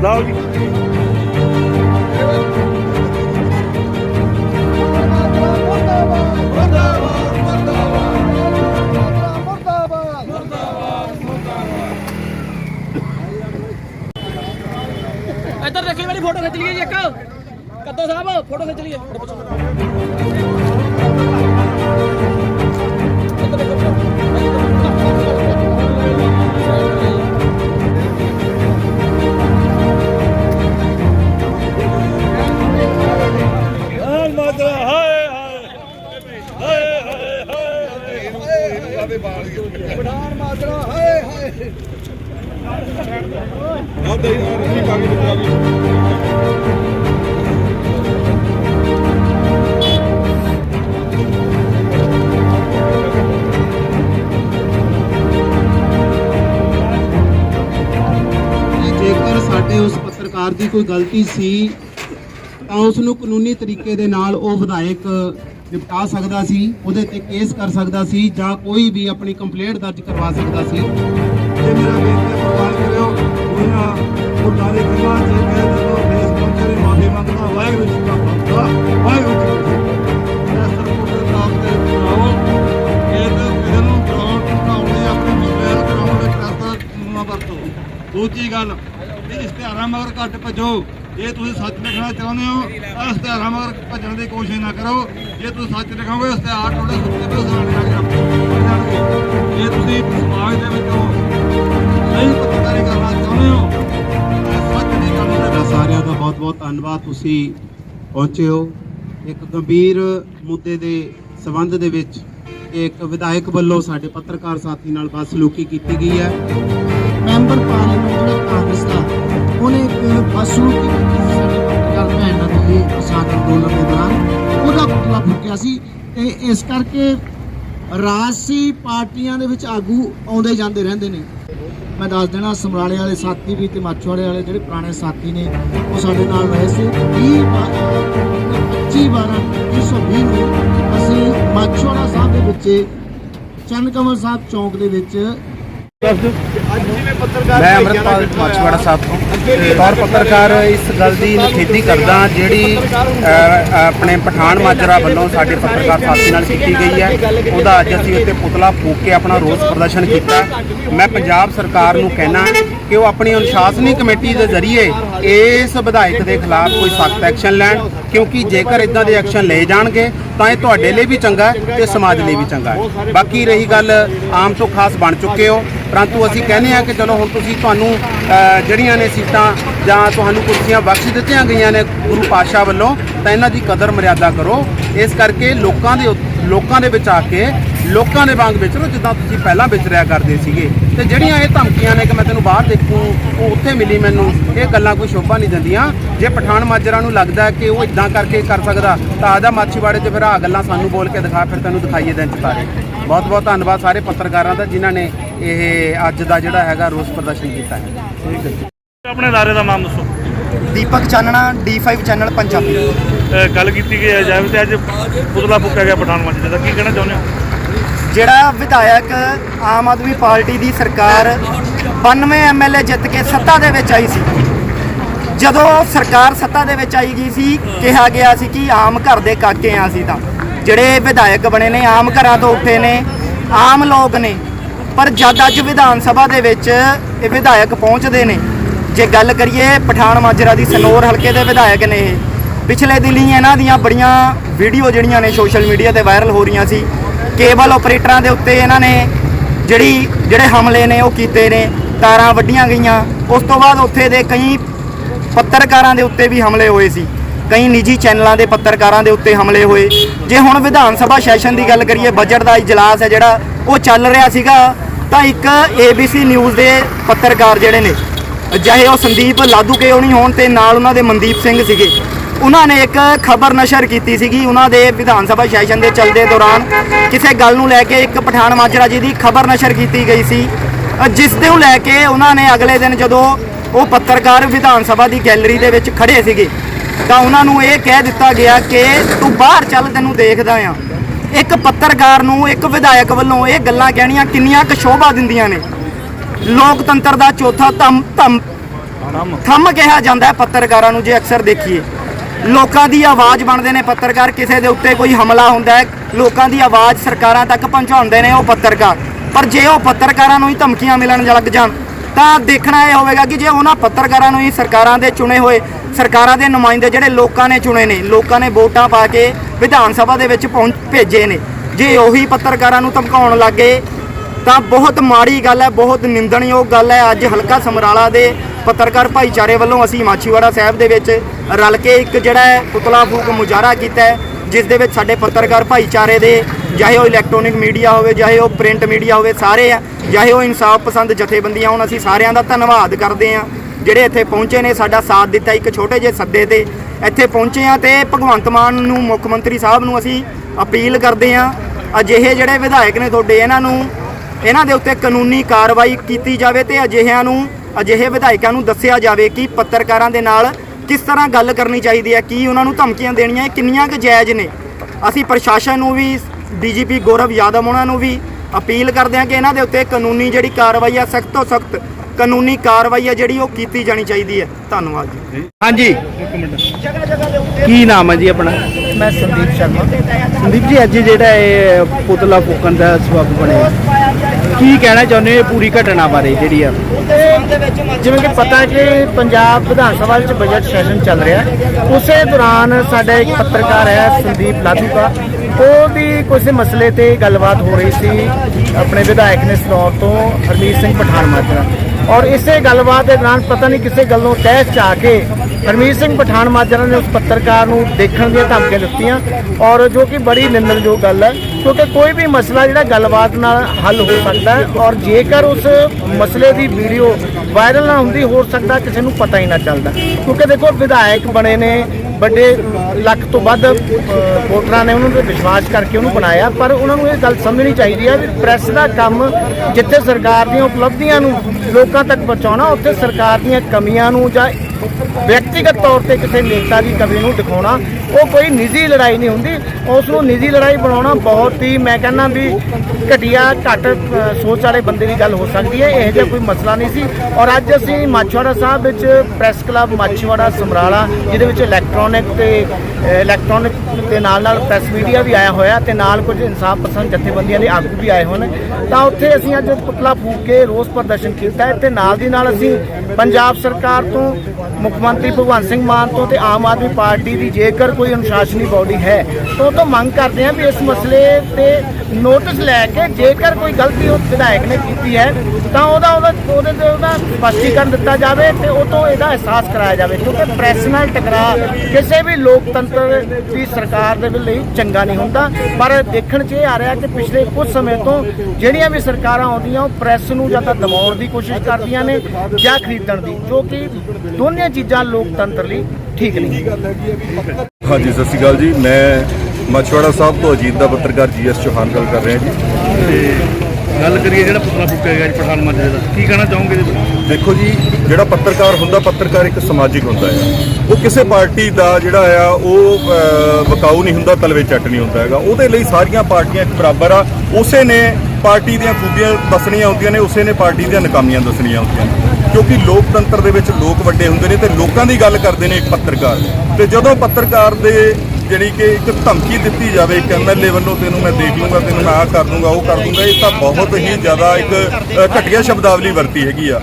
ਬਤਾਓ ਜੀ। ਇੱਧਰ ਦੇਖੀ ਮੇਰੀ ਫੋਟੋ ਖਿੱਚ ਲਈਏ ਜੀ ਇੱਕ। ਕੱਦੋ ਸਾਹਿਬ, ਫੋਟੋ ਖਿੱਚ ਲਈਏ। ਬਾਲ ਪਠਾਨ ਮਾਜਰਾ ਹਾਏ ਹਾਏ ਆਦੇ ਨਹੀਂ ਕਾਗੀ ਜੇਕਰ ਸਾਡੇ ਉਸ ਪੱਤਰਕਾਰ ਦੀ ਕੋਈ ਗਲਤੀ ਸੀ, ਤਾਂ ਉਸ ਨੂੰ ਕਾਨੂੰਨੀ ਤਰੀਕੇ ਦੇ ਨਾਲ ਉਹ ਵਿਧਾਇਕ ਨਿਪਟਾ ਸਕਦਾ ਸੀ, ਉਹਦੇ ਤੇ ਕੇਸ ਕਰ ਸਕਦਾ ਸੀ ਜਾਂ ਕੋਈ ਵੀ ਆਪਣੀ ਕੰਪਲੇਂਟ ਦਰਜ ਕਰਵਾ ਸਕਦਾ ਸੀ। ਜੇ ਮੇਰਾ ਬੇਟੇ ਪ੍ਰਵਾਨ ਕਰਿਓ ਉਹਨਾਂ ਉਹਨਾਂ ਦੇ ਗੱਲਾਂ ਜੇ ਕਹਿ ਦਿਓ ਫੇਸਬੁੱਕ ਤੇ ਮਾਫੀ ਮੰਗਦਾ, ਵਾਹਿਗੁਰੂ ਜੀ ਕਾ ਖਾਲਸਾ, ਵਾਹਿਗੁਰੂ ਜੀ ਕੀ ਫਤਿਹ। ਇਸ ਤੇ ਕਰਾਓ ਇਹ ਤਾਂ ਕਿਸੇ ਨੂੰ ਕਰਾਉਣ ਕਰਾਉਣੇ ਆਪਣੇ ਮੋਬਾਈਲ ਕਰਾਉਣ ਦੇ ਕਰਤਾ ਵਰਤੋ। ਦੂਜੀ ਗੱਲ ਇਹ ਇਸ਼ਤਿਹਾਰਾਂ ਮਗਰ ਘੱਟ ਭੱਜੋ। ਜੇ ਤੁਸੀਂ ਸੱਚ ਲਿਖਣਾ ਚਾਹੁੰਦੇ ਹੋ ਤਾਂ ਮਗਰ ਭੱਜਣ ਦੀ ਕੋਸ਼ਿਸ਼ ਨਾ ਕਰੋ। ਜੇ ਤੁਸੀਂ ਸੱਚ ਲਿਖੋਗੇ ਇਸ਼ਤਿਹਾਰ ਤੁਹਾਡੇ ਸੁੱਤੇ ਪਏ ਸਰਾਣੇ ਲੱਗ ਜਾਣਗੇ ਜੇ ਤੁਸੀਂ ਸਮਾਜ ਦੇ ਵਿੱਚੋਂ ਨਹੀਂ ਪੱਤਰਕਾਰੀ ਕਰਨਾ ਚਾਹੁੰਦੇ ਹੋ ਸੱਚ ਦੀ ਗੱਲ ਤੁਹਾਡਾ ਸਾਰਿਆਂ ਦਾ ਬਹੁਤ-ਬਹੁਤ ਧੰਨਵਾਦ, ਤੁਸੀਂ ਪਹੁੰਚੇ ਹੋ। ਇੱਕ ਗੰਭੀਰ ਮੁੱਦੇ ਦੇ ਸਬੰਧ ਦੇ ਵਿੱਚ ਇੱਕ ਵਿਧਾਇਕ ਵੱਲੋਂ ਸਾਡੇ ਪੱਤਰਕਾਰ ਸਾਥੀ ਨਾਲ ਬਦਸਲੂਕੀ ਕੀਤੀ ਗਈ ਹੈ। ਮੈਂਬਰ ਪਾਰਲੀਮੈਂਟ ਜਿਹੜਾ ਕਾਂਗਰਸ ਦਾ ਉਹਨੇ ਇੱਕ ਬਦਸਲੂਕੀ ਕੀਤੀ ਕਿਸਾਨ ਅੰਦੋਲਨ ਦੇ ਦੌਰਾਨ। ਉਹਦਾ ਪੁਤਲਾ ਫੂਕਿਆ ਸੀ। ਤੇ ਇਸ ਕਰਕੇ ਰਾਜਸੀ ਪਾਰਟੀਆਂ ਦੇ ਵਿੱਚ ਆਗੂ ਆਉਂਦੇ ਜਾਂਦੇ ਰਹਿੰਦੇ ਨੇ। ਮੈਂ ਦੱਸ ਦੇਣਾ, ਸਮਰਾਲੇ ਵਾਲੇ ਸਾਥੀ ਵੀ ਤੇ ਮਾਛੋੜੇ ਵਾਲੇ ਜਿਹੜੇ ਪੁਰਾਣੇ ਸਾਥੀ ਨੇ, ਉਹ ਸਾਡੇ ਨਾਲ ਰਹੇ ਸੀ। 20 25 12 2020 ਨੂੰ ਅਸੀਂ ਮਾਛੋੜਾ ਸਾਹਿਬ ਦੇ ਵਿੱਚ ਚੰਨ ਕਮਲ ਸਾਹਿਬ ਚੌਂਕ ਦੇ ਵਿੱਚ ਮੈਂ ਅਮਰਪਾਲ ਮਾਛਵਾੜਾ ਸਾਹਿਬ ਤੋਂ। ਤੌਰ ਪੱਤਰਕਾਰ ਇਸ ਗੱਲ ਦੀ ਨਖੇਦੀ ਕਰਦਾ ਜਿਹੜੀ ਆਪਣੇ ਪਠਾਨ ਮਾਜਰਾ ਵੱਲੋਂ ਸਾਡੇ ਪੱਤਰਕਾਰ ਸਾਥੀ ਨਾਲ ਕੀਤੀ ਗਈ ਹੈ। ਉਹਦਾ ਅੱਜ ਅਸੀਂ ਉੱਤੇ ਪੁਤਲਾ ਫੂਕ ਕੇ ਆਪਣਾ ਰੋਸ ਪ੍ਰਦਰਸ਼ਨ ਕੀਤਾ। ਮੈਂ ਪੰਜਾਬ ਸਰਕਾਰ ਨੂੰ ਕਹਿਣਾ ਕਿ ਉਹ ਆਪਣੀ ਅਨੁਸ਼ਾਸਨੀ ਕਮੇਟੀ ਦੇ ਜ਼ਰੀਏ ਇਸ ਵਿਧਾਇਕ ਦੇ ਖਿਲਾਫ ਕੋਈ ਸਖਤ ਐਕਸ਼ਨ ਲੈਣ। ਕਿਉਂਕਿ ਜੇਕਰ ਇਦਾਂ ਦੇ ਐਕਸ਼ਨ ਲਏ ਜਾਣਗੇ, ਤਾਂ ਇਹ ਤੁਹਾਡੇ ਲਈ ਵੀ ਚੰਗਾ ਹੈ ਤੇ ਸਮਾਜ ਲਈ ਵੀ ਚੰਗਾ ਹੈ। ਬਾਕੀ ਰਹੀ ਗੱਲ ਆਮ ਤੋਂ ਖਾਸ ਬਣ ਚੁੱਕੇ ਹੋ, ਪਰੰਤੂ ਅਸੀਂ ਕਹਿੰਦੇ ਆ ਕਿ ਚਲੋ ਹੁਣ ਤੁਸੀਂ ਤੁਹਾਨੂੰ ਜਿਹੜੀਆਂ ਨੇ ਸੀਟਾਂ ਜਾਂ ਤੁਹਾਨੂੰ ਕੁਰਸੀਆਂ ਬਖਸ਼ ਦਿੱਤੀਆਂ ਗਈਆਂ ਨੇ ਗੁਰੂ ਪਾਤਸ਼ਾਹ ਵੱਲੋਂ, ਤਾਂ ਇਹਨਾਂ ਦੀ ਕਦਰ ਮਰਿਆਦਾ ਕਰੋ। ਇਸ ਕਰਕੇ ਲੋਕਾਂ ਦੇ ਉ- ਲੋਕਾਂ ਦੇ ਵਿੱਚ ਆ ਕੇ ਲੋਕਾਂ ਦੇ ਵਾਂਗ ਵਿਚਰੋ ਜਿੱਦਾਂ ਤੁਸੀਂ ਪਹਿਲਾਂ ਵਿਚਰਿਆ ਕਰਦੇ ਸੀਗੇ। ਤੇ ਜਿਹੜੀਆਂ ਇਹ ਧਮਕੀਆਂ ਨੇ ਕਿ ਮੈਂ ਤੈਨੂੰ ਬਾਹਰ ਦੇਖੂ ਉਹ ਉੱਥੇ ਮਿਲੀ ਮੈਨੂੰ ਇਹ ਗੱਲਾਂ ਕੋਈ ਸ਼ੋਭਾ ਨਹੀਂ ਦਿੰਦੀਆਂ। ਜੇ ਪਠਾਨ ਮਾਜਰਾ ਨੂੰ ਲੱਗਦਾ ਕਿ ਉਹ ਇਦਾਂ ਕਰਕੇ ਕਰ ਸਕਦਾ ਤਾਂ ਆਦਾ ਮਾਛੀਵਾੜੇ 'ਚ ਫਿਰ ਆ ਗੱਲਾਂ ਸਾਨੂੰ ਬੋਲ ਕੇ ਦਿਖਾ ਫਿਰ ਤੈਨੂੰ ਦਿਖਾਈਏ ਦਿਨ 'ਚ ਤਾਰੇ ਬਹੁਤ ਬਹੁਤ ਧੰਨਵਾਦ ਸਾਰੇ ਪੱਤਰਕਾਰਾਂ ਦਾ ਜਿਨ੍ਹਾਂ ਨੇ ਇਹ ਅੱਜ ਦਾ ਜਿਹੜਾ ਹੈਗਾ ਰੋਸ ਪ੍ਰਦਰਸ਼ਨ ਕੀਤਾ ਹੈ। ਆਪਣੇ ਦਾਰੇ ਦਾ ਨਾਮ ਦੱਸੋ। ਦੀਪਕ ਚਾਨਣਾ D5 ਚੈਨਲ ਪੰਜਾਬੀ। ਗੱਲ ਕੀਤੀ ਗਈ ਹੈ ਜਾਇਬ ਤੇ ਅੱਜ ਪੁਤਲਾ ਫੁੱਕਿਆ ਗਿਆ ਪਠਾਨ ਮਾਜਰੇ ਦਾ। ਕੀ ਕਹਿਣਾ ਚਾਹੁੰਦੇ ਹੋ? ਜਿਹੜਾ ਵਿਧਾਇਕ ਆਮ ਆਦਮੀ ਪਾਰਟੀ ਦੀ ਸਰਕਾਰ 92 ਐਮਐਲਏ ਜਿੱਤ ਕੇ ਸੱਤਾ ਦੇ ਵਿੱਚ ਆਈ ਸੀ। ਜਦੋਂ ਸਰਕਾਰ ਸੱਤਾ ਦੇ ਵਿੱਚ ਆਈ ਗਈ ਸੀ, ਕਿਹਾ ਗਿਆ ਸੀ ਕਿ ਆਮ ਘਰ ਦੇ ਕਾਕੇ ਆ ਸੀ ਤਾਂ। ਜਿਹੜੇ ਵਿਧਾਇਕ ਬਣੇ ਨੇ, ਆਮ ਘਰਾਂ ਤੋਂ ਉੱਠੇ ਨੇ, ਆਮ ਲੋਕ ਨੇ। ਪਰ ਜਦ ਅੱਜ ਵਿਧਾਨ ਸਭਾ ਦੇ ਵਿੱਚ ਇਹ ਵਿਧਾਇਕ ਪਹੁੰਚਦੇ ਨੇ, ਜੇ ਗੱਲ ਕਰੀਏ ਪਠਾਨ ਮਾਜਰਾ ਦੀ ਸਨੌਰ ਹਲਕੇ ਦੇ ਵਿਧਾਇਕ ਨੇ ਇਹ। ਪਿਛਲੇ ਦਿਨੀ ਇਹਨਾਂ ਦੀਆਂ ਬੜੀਆਂ ਵੀਡੀਓ ਜਿਹੜੀਆਂ ਨੇ ਸੋਸ਼ਲ ਮੀਡੀਆ ਤੇ ਵਾਇਰਲ ਹੋ ਰਹੀਆਂ ਸੀ ਕੇਬਲ ਆਪਰੇਟਰਾਂ ਦੇ ਉੱਤੇ ਇਹਨਾਂ ਨੇ ਜਿਹੜੀ, ਜਿਹੜੇ ਹਮਲੇ ਨੇ ਉਹ ਕੀਤੇ ਨੇ, ਤਾਰਾਂ ਵੱਢੀਆਂ ਗਈਆਂ। ਉਸ ਤੋਂ ਬਾਅਦ ਉੱਥੇ ਦੇ ਕਈ ਪੱਤਰਕਾਰਾਂ ਦੇ ਉੱਤੇ ਵੀ ਹਮਲੇ ਹੋਏ ਸੀ। ਕਈ ਨਿੱਜੀ ਚੈਨਲਾਂ ਦੇ ਪੱਤਰਕਾਰਾਂ ਦੇ ਉੱਤੇ ਹਮਲੇ ਹੋਏ। ਜੇ ਹੁਣ ਵਿਧਾਨ ਸਭਾ ਸੈਸ਼ਨ ਦੀ ਗੱਲ ਕਰੀਏ ਬਜਟ ਦਾ ਇਜਲਾਸ ਹੈ ਜਿਹੜਾ, ਉਹ ਚੱਲ ਰਿਹਾ ਸੀਗਾ, ਤਾਂ ਇੱਕ ABC ਨਿਊਜ਼ ਦੇ ਪੱਤਰਕਾਰ ਜਿਹੜੇ ਨੇ, ਚਾਹੇ ਉਹ ਸੰਦੀਪ ਲਾਧੂਕੇ ਹੋਣੀ ਹੋਣ ਤੇ ਨਾਲ ਉਹਨਾਂ ਦੇ ਮਨਦੀਪ ਸਿੰਘ ਸੀਗੇ ਉਹਨਾਂ ਨੇ ਇੱਕ ਖਬਰ ਨਸ਼ਰ ਕੀਤੀ ਸੀਗੀ ਉਹਨਾਂ ਦੇ ਵਿਧਾਨ ਸਭਾ ਸੈਸ਼ਨ ਦੇ ਚੱਲਦੇ ਦੌਰਾਨ ਕਿਸੇ ਗੱਲ ਨੂੰ ਲੈ ਕੇ ਇੱਕ ਪਠਾਨ ਮਾਜਰਾ ਜੀ ਦੀ ਖਬਰ ਨਸ਼ਰ ਕੀਤੀ ਗਈ ਸੀ। ਜਿਸ ਦੇ ਨੂੰ ਲੈ ਕੇ ਉਹਨਾਂ ਨੇ ਅਗਲੇ ਦਿਨ ਜਦੋਂ ਉਹ ਪੱਤਰਕਾਰ ਵਿਧਾਨ ਸਭਾ ਦੀ ਗੈਲਰੀ ਦੇ ਵਿੱਚ ਖੜੇ ਸੀਗੇ ਤਾਂ ਉਹਨਾਂ ਨੂੰ ਇਹ ਕਹਿ ਦਿੱਤਾ ਗਿਆ ਕਿ ਤੂੰ ਬਾਹਰ ਚੱਲ ਤੈਨੂੰ ਦੇਖਦਾ ਆ। ਇੱਕ ਪੱਤਰਕਾਰ ਨੂੰ ਇੱਕ ਵਿਧਾਇਕ ਵੱਲੋਂ ਇਹ ਗੱਲਾਂ ਕਹਿਣੀਆਂ ਕਿੰਨੀਆਂ ਕੁ ਸ਼ੋਭਾ ਦਿੰਦੀਆਂ ਨੇ। ਲੋਕਤੰਤਰ ਦਾ ਚੌਥਾ ਧੰਮ ਧੰਮ ਥੰਮ ਕਿਹਾ ਜਾਂਦਾ ਹੈ ਪੱਤਰਕਾਰਾਂ ਨੂੰ ਜੇ ਅਕਸਰ ਦੇਖੀਏ। ਲੋਕਾਂ ਦੀ ਆਵਾਜ਼ ਬਣਦੇ ਨੇ ਪੱਤਰਕਾਰ, ਕਿਸੇ ਦੇ ਉੱਤੇ ਕੋਈ ਹਮਲਾ ਹੁੰਦਾ ਹੈ, ਲੋਕਾਂ ਦੀ ਆਵਾਜ਼ ਸਰਕਾਰਾਂ ਤੱਕ ਪਹੁੰਚਾਉਂਦੇ ਨੇ ਉਹ ਪੱਤਰਕਾਰ। ਪਰ ਜੇ ਉਹ ਪੱਤਰਕਾਰਾਂ ਨੂੰ ਹੀ ਧਮਕੀਆਂ ਮਿਲਣ ਲੱਗ ਜਾਣ, ਤਾਂ ਦੇਖਣਾ ਇਹ ਹੋਵੇਗਾ ਕਿ ਜੇ ਉਹਨਾਂ ਪੱਤਰਕਾਰਾਂ ਨੂੰ ਹੀ ਸਰਕਾਰਾਂ ਦੇ ਚੁਣੇ ਹੋਏ, ਸਰਕਾਰਾਂ ਦੇ ਨੁਮਾਇੰਦੇ ਜਿਹੜੇ ਲੋਕਾਂ ਨੇ ਚੁਣੇ ਨੇ, ਲੋਕਾਂ ਨੇ ਵੋਟਾਂ ਪਾ ਕੇ ਵਿਧਾਨ ਸਭਾ ਦੇ ਵਿੱਚ ਪਹੁੰਚ ਭੇਜੇ ਨੇ, ਜੇ ਉਹੀ ਪੱਤਰਕਾਰਾਂ ਨੂੰ ਧਮਕਾਉਣ ਲੱਗੇ ਤਾਂ ਬਹੁਤ ਮਾੜੀ ਗੱਲ ਹੈ, ਬਹੁਤ ਨਿੰਦਣਯੋਗ ਗੱਲ ਹੈ। ਅੱਜ ਹਲਕਾ ਸਮਰਾਲਾ ਦੇ ਪੱਤਰਕਾਰ ਭਾਈਚਾਰੇ ਵੱਲੋਂ ਅਸੀਂ ਮਾਛੀਵਾੜਾ ਸਾਹਿਬ ਦੇ ਵਿੱਚ ਰਲ ਕੇ ਇੱਕ ਜਿਹੜਾ ਹੈ ਪੁਤਲਾ ਫੂਕ ਮੁਜ਼ਾਹਰਾ ਕੀਤਾ ਹੈ, ਜਿਸ ਦੇ ਵਿੱਚ ਸਾਡੇ ਪੱਤਰਕਾਰ ਭਾਈਚਾਰੇ ਦੇ, ਚਾਹੇ ਉਹ ਇਲੈਕਟ੍ਰੋਨਿਕ ਮੀਡੀਆ ਹੋਵੇ, ਚਾਹੇ ਉਹ ਪ੍ਰਿੰਟ ਮੀਡੀਆ ਹੋਵੇ, ਸਾਰੇ ਆ, ਚਾਹੇ ਉਹ ਇਨਸਾਫ ਪਸੰਦ ਜਥੇਬੰਦੀਆਂ ਹੋਣ, ਅਸੀਂ ਸਾਰਿਆਂ ਦਾ ਧੰਨਵਾਦ ਕਰਦੇ ਹਾਂ। ਜਿਹੜੇ ਇੱਥੇ ਪਹੁੰਚੇ ਨੇ, ਸਾਡਾ ਸਾਥ ਦਿੱਤਾ ਇੱਕ ਛੋਟੇ ਜਿਹੇ ਸੱਦੇ ਤੇ। ਇੱਥੇ ਪਹੁੰਚੇ ਆ ਤੇ ਭਗਵੰਤ ਮਾਨ ਨੂੰ, ਮੁੱਖ ਮੰਤਰੀ ਸਾਹਿਬ ਨੂੰ ਅਸੀਂ ਅਪੀਲ ਕਰਦੇ ਹਾਂ। ਅਜਿਹੇ ਜਿਹੜੇ ਵਿਧਾਇਕ ਨੇ ਤੁਹਾਡੇ, ਇਹਨਾਂ ਨੂੰ, ਇਹਨਾਂ ਦੇ ਉੱਤੇ ਕਾਨੂੰਨੀ ਕਾਰਵਾਈ ਕੀਤੀ ਜਾਵੇ ਤੇ ਅਜਿਹਿਆਂ ਨੂੰ ਅਜਿਹੇ ਵਿਧਾਇਕਾਂ ਨੂੰ ਦੱਸਿਆ ਜਾਵੇ ਕਿ ਪੱਤਰਕਾਰਾਂ ਦੇ ਨਾਲ ਕਿਸ ਤਰ੍ਹਾਂ ਗੱਲ ਕਰਨੀ ਚਾਹੀਦੀ ਹੈ ਕੀ ਉਹਨਾਂ ਨੂੰ ਧਮਕੀਆਂ ਦੇਣੀਆਂ ਇਹ ਕਿੰਨੀਆਂ ਕੁ ਜਾਇਜ਼ ਨੇ। ਅਸੀਂ ਪ੍ਰਸ਼ਾਸਨ ਨੂੰ ਵੀ ਡੀਜੀਪੀ ਗੌਰਵ ਯਾਦਵ ਉਹਨਾਂ ਨੂੰ ਵੀ ਅਪੀਲ ਕਰਦੇ ਹਾਂ ਕਿ ਇਹਨਾਂ ਦੇ ਉੱਤੇ ਕਾਨੂੰਨੀ ਜਿਹੜੀ ਕਾਰਵਾਈ ਹੈ ਸਖਤ ਤੋਂ ਸਖਤ ਕਾਨੂੰਨੀ ਕਾਰਵਾਈ ਹੈ ਜਿਹੜੀ ਉਹ ਕੀਤੀ ਜਾਣੀ ਚਾਹੀਦੀ ਹੈ। ਧੰਨਵਾਦ ਜੀ। ਹਾਂਜੀ। ਕੀ ਨਾਮ ਹੈ ਜੀ ਆਪਣਾ? ਮੈਂ ਸੰਦੀਪ ਸ਼ਰਮਾ। ਸੰਦੀਪ ਜੀ ਅੱਜ ਜਿਹੜਾ ਇਹ ਪੁਤਲਾ ਫੂਕਣ ਦਾ ਸਬਬ ਬਣਿਆ। ਕੀ ਕਹਿਣਾ ਚਾਹੁੰਦੇ ਹੋ ਪੂਰੀ ਘਟਨਾ ਬਾਰੇ ਜਿਹੜੀ ਆ? ਜਿਵੇਂ ਕਿ ਪਤਾ ਹੈ ਕਿ ਪੰਜਾਬ ਵਿਧਾਨ ਸਭਾ ਵਿੱਚ ਬਜਟ ਸੈਸ਼ਨ ਚੱਲ ਰਿਹਾ ਉਸੇ ਦੌਰਾਨ ਸਾਡਾ ਇੱਕ ਪੱਤਰਕਾਰ ਹੈ, ਸੰਦੀਪ ਲਾਧੂਕਾ ਉਹਦੀ ਕਿਸੇ ਮਸਲੇ ਤੇ ਗੱਲਬਾਤ ਹੋ ਰਹੀ ਸੀ ਆਪਣੇ ਵਿਧਾਇਕ ਨੇ ਸਨੌਰ ਤੋਂ, ਹਰਮੀਤ ਸਿੰਘ ਪਠਾਨ ਮਾਜਰਾ। ਔਰ ਇਸੇ ਗੱਲਬਾਤ ਦੇ ਦੌਰਾਨ ਪਤਾ ਨਹੀਂ ਕਿਸੇ ਗੱਲੋਂ ਤਹਿਸ ਚ ਆ ਕੇ ਹਰਮੀਤ ਸਿੰਘ ਪਠਾਨ ਮਾਜਰਾ ਨੇ ਉਸ ਪੱਤਰਕਾਰ ਨੂੰ ਦੇਖਣ ਦੀਆਂ ਧਮਕੀਆਂ ਦਿੱਤੀਆਂ ਔਰ ਜੋ ਕਿ ਬੜੀ ਨਿੰਦਣਯੋਗ ਗੱਲ ਹੈ, ਕਿਉਂਕਿ ਕੋਈ ਵੀ ਮਸਲਾ ਜਿਹੜਾ ਗੱਲਬਾਤ ਨਾਲ ਹੱਲ ਹੋ ਸਕਦਾ ਹੈ ਔਰ ਜੇਕਰ ਉਸ ਮਸਲੇ ਦੀ ਵੀਡੀਓ ਵਾਇਰਲ ਨਾ ਹੁੰਦੀ ਹੋ ਸਕਦਾ ਕਿਸੇ ਨੂੰ ਪਤਾ ਹੀ ਨਾ ਚੱਲਦਾ। ਕਿਉਂਕਿ ਦੇਖੋ, ਵਿਧਾਇਕ ਬਣੇ ਨੇ, ਵੱਡੇ ਲੱਖ ਤੋਂ ਵੱਧ ਵੋਟਰਾਂ ਨੇ ਉਹਨਾਂ ਤੇ ਵਿਸ਼ਵਾਸ ਕਰਕੇ ਉਹਨੂੰ ਬਣਾਇਆ, ਪਰ ਉਹਨਾਂ ਨੂੰ ਇਹ ਗੱਲ ਸਮਝਣੀ ਚਾਹੀਦੀ ਹੈ ਵੀ ਪ੍ਰੈਸ ਦਾ ਕੰਮ ਜਿੱਥੇ ਸਰਕਾਰ ਦੀਆਂ ਉਪਲਬਧੀਆਂ ਨੂੰ ਲੋਕਾਂ ਤੱਕ ਪਹੁੰਚਾਉਣਾ, ਉੱਥੇ ਸਰਕਾਰ ਦੀਆਂ ਕਮੀਆਂ ਨੂੰ ਜਾਂ ਵਿਅਕਤੀਗਤ ਤੌਰ ਤੇ ਕਿਸੇ ਨੇਤਾ ਦੀ ਕਮੀ ਨੂੰ ਦਿਖਾਉਣਾ, ਉਹ ਕੋਈ ਨਿੱਜੀ ਲੜਾਈ ਨਹੀਂ ਹੁੰਦੀ। ਉਸ ਨੂੰ ਨਿੱਜੀ ਲੜਾਈ ਬਣਾਉਣਾ ਬਹੁਤ ਹੀ, ਮੈਂ ਕਹਿੰਦਾ ਵੀ ਘਟੀਆ, ਘੱਟ ਸੋਚ ਵਾਲੇ ਬੰਦੇ ਦੀ ਗੱਲ ਹੋ ਸਕਦੀ ਹੈ, ਇਹੋ ਜਿਹਾ ਕੋਈ ਮਸਲਾ ਨਹੀਂ ਸੀ। ਔਰ ਅੱਜ ਅਸੀਂ ਮਾਛਵਾੜਾ ਸਾਹਿਬ ਵਿੱਚ ਪ੍ਰੈਸ ਕਲੱਬ ਮਾਛਵਾੜਾ ਸਮਰਾਲਾ, ਜਿਹਦੇ ਵਿੱਚ ਇਲੈਕਟ੍ਰੋਨਿਕ ਤੇ ਇਲੈਕਟ੍ਰੋਨਿਕ ਦੇ ਨਾਲ ਨਾਲ ਪ੍ਰੈਸ ਮੀਡੀਆ ਵੀ ਆਇਆ ਹੋਇਆ ਤੇ ਨਾਲ ਕੁਝ ਇਨਸਾਫ ਪਸੰਦ ਜਥੇਬੰਦੀਆਂ ਦੇ ਆਗੂ ਵੀ ਆਏ ਹੋਏ ਨੇ ਤਾਂ ਉੱਥੇ ਅਸੀਂ ਅੱਜ ਪੁਤਲਾ ਫੂਕ ਕੇ ਰੋਸ ਪ੍ਰਦਰਸ਼ਨ ਕੀਤਾ ਹੈ ਤੇ ਨਾਲ ਦੀ ਨਾਲ ਅਸੀਂ ਪੰਜਾਬ ਸਰਕਾਰ ਤੋਂ ਮੁੱਖ ਮੰਤਰੀ ਭਗਵੰਤ ਸਿੰਘ ਮਾਨ ਤੋਂ ਤੇ ਆਮ ਆਦਮੀ ਪਾਰਟੀ ਦੀ ਜੇਕਰ ਕੋਈ ਅਨੁਸ਼ਾਸਨੀ ਬਾਡੀ ਹੈ, ਤਾਂ ਉਹ ਤੋਂ ਮੰਗ ਕਰਦੇ ਹਾਂ ਵੀ ਇਸ ਮਸਲੇ ਤੇ ਨੋਟਿਸ ਲੈ ਕੇ ਜੇਕਰ ਕੋਈ ਗਲਤੀ ਉਹ ਵਿਧਾਇਕ ਨੇ ਕੀਤੀ ਹੈ, ਤਾਂ ਉਹਦਾ ਉਹਦਾ ਉਹਦੇ ਤੇ ਉਹਦਾ ਸਪਸ਼ਟੀਕਰਨ ਦਿੱਤਾ ਜਾਵੇ ਤੇ ਉਹ ਤੋਂ ਇਹਦਾ ਅਹਿਸਾਸ ਕਰਾਇਆ ਜਾਵੇ, ਕਿਉਂਕਿ ਪ੍ਰੈਸ ਨਾਲ ਟਕਰਾ ਕਿਸੇ ਵੀ ਲੋਕਤੰਤਰ ਦੀ ਸਰਕਾਰ ਦੇ ਲਈ ਚੰਗਾ ਨਹੀਂ ਹੁੰਦਾ। ਪਰ ਦੇਖਣ 'ਚ ਇਹ ਆ ਰਿਹਾ ਕਿ ਪਿਛਲੇ ਕੁਝ ਸਮੇਂ ਤੋਂ ਜਿਹੜੀਆਂ ਵੀ ਸਰਕਾਰਾਂ ਆਉਂਦੀਆਂ, ਉਹ ਪ੍ਰੈਸ ਨੂੰ ਜਾਂ ਤਾਂ ਦਬਾਉਣ ਦੀ ਕੋਸ਼ਿਸ਼ ਕਰਦੀਆਂ ਨੇ ਜਾਂ ਖਰੀਦਣ ਦੀ, ਜੋ ਕਿ ਦੋਨੇ ਚੀਜ਼ਾਂ ਲੋਕਤੰਤਰ ਲਈ ਠੀਕ ਨਹੀਂ। ਹਾਂਜੀ ਸਤਿ ਸ਼੍ਰੀ ਅਕਾਲ ਜੀ। ਮੈਂ ਮਛਵਾੜਾ ਸਾਹਿਬ ਤੋਂ ਅਜੀਤ ਦਾ ਪੱਤਰਕਾਰ ਜੀਐਸ ਚੌਹਾਨ ਗੱਲ ਕਰ ਰਿਹਾ ਜੀ। ਤੇ ਗੱਲ ਕਰੀਏ ਜਿਹੜਾ ਪੁਤਲਾ ਫੂਕਿਆ ਗਿਆ ਜੀ ਪਠਾਨ ਮਾਜਰੇ ਦਾ ਕੀ ਕਹਿਣਾ ਚਾਹੋਗੇ ਬਾਰੇ? ਦੇਖੋ ਜੀ ਜਿਹੜਾ ਪੱਤਰਕਾਰ ਹੁੰਦਾ ਪੱਤਰਕਾਰ ਇੱਕ ਸਮਾਜਿਕ ਹੁੰਦਾ ਹੈ। ਉਹ ਕਿਸੇ ਪਾਰਟੀ ਦਾ ਜਿਹੜਾ ਆ ਉਹ ਅਹ, ਵਿਕਾਊ ਨਹੀਂ ਹੁੰਦਾ ਤਲਵੇ ਚੱਟ ਨਹੀਂ ਹੁੰਦਾ ਹੈਗਾ। ਉਹਦੇ ਲਈ ਸਾਰੀਆਂ ਪਾਰਟੀਆਂ ਇੱਕ ਬਰਾਬਰ ਆ। ਉਸੇ ਨੇ ਪਾਰਟੀ ਦੀਆਂ ਖੂਬੀਆਂ ਦੱਸਣੀਆਂ ਹੁੰਦੀਆਂ ਨੇ ਉਸੇ ਨੇ ਪਾਰਟੀ ਦੀਆਂ ਨਾਕਾਮੀਆਂ ਦੱਸਣੀਆਂ ਹੁੰਦੀਆਂ ਨੇ। ਕਿਉਂਕਿ ਲੋਕਤੰਤਰ ਦੇ ਵਿੱਚ ਲੋਕ ਵੱਡੇ ਹੁੰਦੇ ਨੇ ਤੇ ਲੋਕਾਂ ਦੀ ਗੱਲ ਕਰਦੇ ਨੇ ਇੱਕ ਪੱਤਰਕਾਰ। ਤੇ ਜਦੋਂ ਪੱਤਰਕਾਰ ਦੇ ਜਿਹੜੀ ਕਿ ਇੱਕ ਧਮਕੀ ਦਿੱਤੀ ਜਾਵੇ, ਇੱਕ ਐਮਐਲਏ ਵੱਲੋਂ ਤੈਨੂੰ ਮੈਂ ਦੇਖ ਲੂੰਗਾ ਤੈਨੂੰ ਮੈਂ ਆਹ ਕਰ ਦੂੰਗਾ ਉਹ ਕਰ ਦੂੰਗਾ ਇਹ ਤਾਂ ਬਹੁਤ ਹੀ ਜ਼ਿਆਦਾ ਇੱਕ ਘਟੀਆ ਸ਼ਬਦਾਵਲੀ ਵਰਤੀ ਹੈਗੀ ਆ।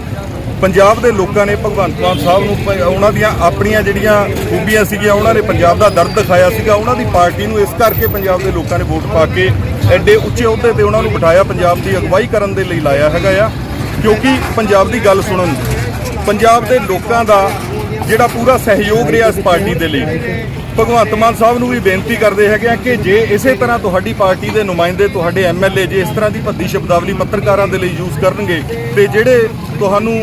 ਪੰਜਾਬ ਦੇ ਲੋਕਾਂ ਨੇ ਭਗਵੰਤ ਮਾਨ ਸਾਹਿਬ ਨੂੰ ਉਹਨਾਂ ਦੀਆਂ ਆਪਣੀਆਂ ਜਿਹੜੀਆਂ ਖੂਬੀਆਂ ਸੀਗੀਆਂ, ਉਹਨਾਂ ਨੇ ਪੰਜਾਬ ਦਾ ਦਰਦ ਦਿਖਾਇਆ ਸੀਗਾ, ਉਹਨਾਂ ਦੀ ਪਾਰਟੀ ਨੂੰ ਇਸ ਕਰਕੇ ਪੰਜਾਬ ਦੇ ਲੋਕਾਂ ਨੇ ਵੋਟ ਪਾ ਕੇ ਐਡੇ ਉੱਚੇ ਅਹੁਦੇ ਤੇ ਉਹਨਾਂ ਨੂੰ ਬਿਠਾਇਆ, ਪੰਜਾਬ ਦੀ ਅਗਵਾਈ ਕਰਨ ਦੇ ਲਈ ਲਾਇਆ ਹੈਗਾ ਆ। ਕਿਉਂਕਿ ਪੰਜਾਬ ਦੀ ਗੱਲ ਸੁਣਨ ਪੰਜਾਬ ਦੇ ਲੋਕਾਂ ਦਾ ਜਿਹੜਾ ਪੂਰਾ ਸਹਿਯੋਗ ਰਿਹਾ ਇਸ ਪਾਰਟੀ ਦੇ ਲਈ, ਭਗਵੰਤ ਮਾਨ ਸਾਹਿਬ ਨੂੰ ਵੀ ਬੇਨਤੀ ਕਰਦੇ ਹੈਗੇ ਆ ਕਿ ਜੇ ਇਸੇ ਤਰ੍ਹਾਂ ਤੁਹਾਡੀ ਪਾਰਟੀ ਦੇ ਨੁਮਾਇੰਦੇ, ਤੁਹਾਡੇ ਐਮਐਲਏ ਜੇ ਇਸ ਤਰ੍ਹਾਂ ਦੀ ਭੱਦੀ ਸ਼ਬਦਾਵਲੀ ਪੱਤਰਕਾਰਾਂ ਦੇ ਲਈ ਯੂਜ਼ ਕਰਨਗੇ, ਤੇ ਜਿਹੜੇ ਤੁਹਾਨੂੰ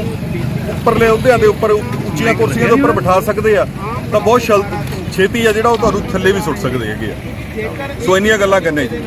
ਉੱਪਰਲੇ ਅਹੁਦਿਆਂ ਦੇ ਉੱਪਰ ਉੱਚੀਆਂ ਕੁਰਸੀਆਂ ਦੇ ਉੱਪਰ ਬਿਠਾ ਸਕਦੇ ਆ, ਤਾਂ ਬਹੁਤ ਛਲ- ਛੇਤੀ ਆ ਜਿਹੜਾ ਉਹ ਤੁਹਾਨੂੰ ਥੱਲੇ ਵੀ ਸੁੱਟ ਸਕਦੇ ਹੈਗੇ ਆ। ਸੋ ਇੰਨੀਆਂ ਗੱਲਾਂ ਕਰਨੇ ਜੀ।